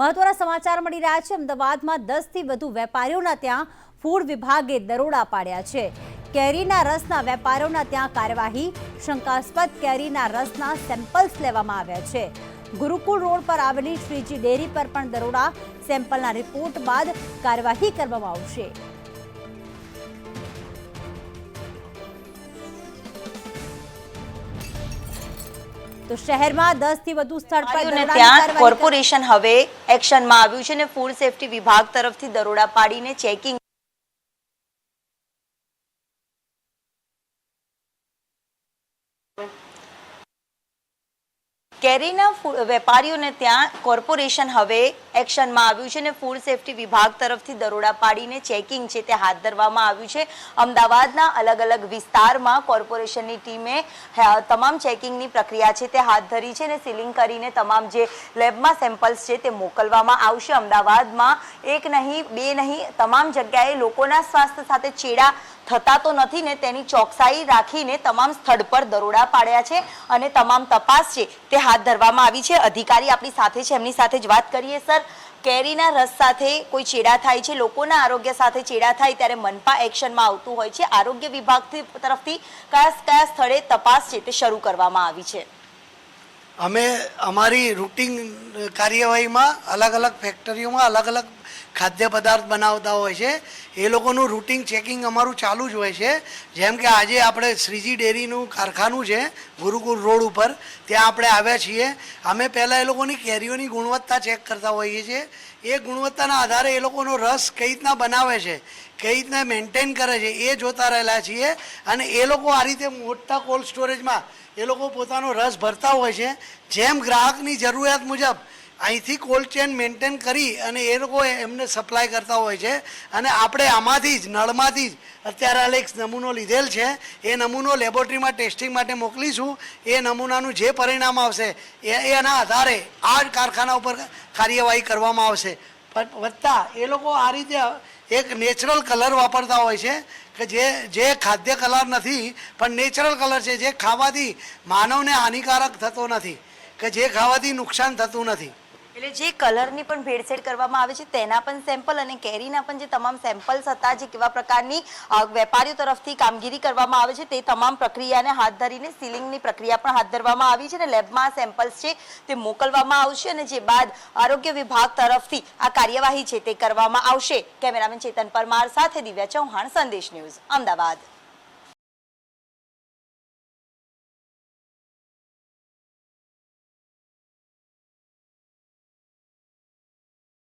મહત્વના સમાચાર મળી રહ્યા છે. અમદાવાદમાં દસથી વધુ વેપારીઓના ત્યાં ફૂડ વિભાગે દરોડા પાડ્યા છે. કેરીના રસના વેપારીઓના ત્યાં કાર્યવાહી, શંકાસ્પદ કેરીના રસના સેમ્પલ્સ લેવામાં આવ્યા છે. ગુરુકુળ રોડ પર આવેલી શ્રીજી ડેરી પર પણ દરોડા. સેમ્પલના રિપોર્ટ બાદ કાર્યવાહી કરવામાં આવશે. તો શહેરમાં દસથી વધુ સ્થળ પર ત્યાં કોર્પોરેશન હવે એક્શનમાં આવ્યું છે અને ફૂડ સેફ્ટી વિભાગ તરફથી દરોડા પાડીને ચેકિંગ કેરીના વેપારીઓને ત્યાં કોર્પોરેશન હવે એક્શનમાં આવ્યું છે અને ફૂડ સેફ્ટી વિભાગ તરફથી દરોડા પાડીને ચેકિંગ છે તે હાથ ધરવામાં આવ્યું છે. અમદાવાદના અલગ અલગ વિસ્તારમાં કોર્પોરેશનની ટીમે તમામ ચેકિંગની પ્રક્રિયા છે તે હાથ ધરી છે અને સીલિંગ કરીને તમામ જે લેબમાં સેમ્પલ્સ છે તે મોકલવામાં આવશે. અમદાવાદમાં એક નહીં, બે નહીં, તમામ જગ્યાએ લોકોના સ્વાસ્થ્ય સાથે ચેડા થતા તો નથી ને તેની ચોકસાઈ રાખીને તમામ સ્થળ પર દરોડા પાડ્યા છે અને તમામ તપાસ છે તે હાથ ધરવામાં આવી છે. અધિકારી આપણી સાથે છે. એમની સાથે જ વાત કરીએ, સર. કેરીના રસ સાથે કોઈ ચેડા થાય છે? લોકોના આરોગ્ય સાથે ચેડા થાય ત્યારે મનપા એક્શનમાં આવતું હોય છે. આરોગ્ય વિભાગ તરફથી કયા કયા સ્થળે તપાસ છે તે શરૂ કરવામાં આવી છે? અમે અમારી રૂટિન કાર્યવાહીમાં અલગ અલગ ફેક્ટરીઓમાં અલગ અલગ ખાદ્ય પદાર્થ બનાવતા હોય છે, એ લોકોનું રૂટિન ચેકિંગ અમારું ચાલુ જ હોય છે. જેમ કે આજે આપણે શ્રીજી ડેરીનું કારખાનું છે, ગુરુકુળ રોડ ઉપર. ત્યાં આપણે આવ્યા છીએ. અમે પહેલાં એ લોકોની કેરીઓની ગુણવત્તા ચેક કરતા હોઈએ છીએ. એ ગુણવત્તાના આધારે એ લોકોનો રસ કઈ રીતના બનાવે છે, કઈ રીતના મેન્ટેન કરે છે, એ જોતા રહેલા છીએ. અને એ લોકો આ રીતે મોટા કોલ્ડ સ્ટોરેજમાં એ લોકો પોતાનો રસ ભરતા હોય છે. જેમ ગ્રાહકની જરૂરિયાત મુજબ અહીંથી કોલ્ડ ચેન મેન્ટેન કરી અને એ લોકો એમને સપ્લાય કરતા હોય છે. અને આપણે આમાંથી જ, નળમાંથી જ, અત્યારે હાલ એક નમૂનો લીધેલ છે. એ નમૂનો લેબોરેટરીમાં ટેસ્ટિંગ માટે મોકલીશું. એ નમૂનાનું જે પરિણામ આવશે, એ, એના આધારે આ જ કારખાના ઉપર કાર્યવાહી કરવામાં આવશે. વત્તા એ લોકો આ રીતે એક નેચરલ કલર વાપરતા હોય છે કે જે જે ખાદ્ય કલર નથી, પણ નેચરલ કલર છે. જે ખાવાથી માનવને હાનિકારક થતો નથી, કે જે ખાવાથી નુકસાન થતું નથી. એટલે જે કલરની પણ ભેળસેળ કરવામાં આવે છે, તેના પણ સેમ્પલ અને કેરીના પણ જે તમામ સેમ્પલ્સ હતા, જે કેવા પ્રકારની વેપારીઓ તરફથી કામગીરી કરવામાં આવે છે, તે તમામ પ્રક્રિયાને હાથ ધરીને સીલિંગની પ્રક્રિયા પણ હાથ ધરવામાં આવી છે અને લેબમાં સેમ્પલ્સ છે તે મોકલવામાં આવશે અને જે બાદ આરોગ્ય વિભાગ તરફથી આ કાર્યવાહી છે તે કરવામાં આવશે. કેમેરામેન ચેતન પરમાર સાથે દિવ્યા ચૌહાણ, સંદેશ ન્યૂઝ, અમદાવાદ.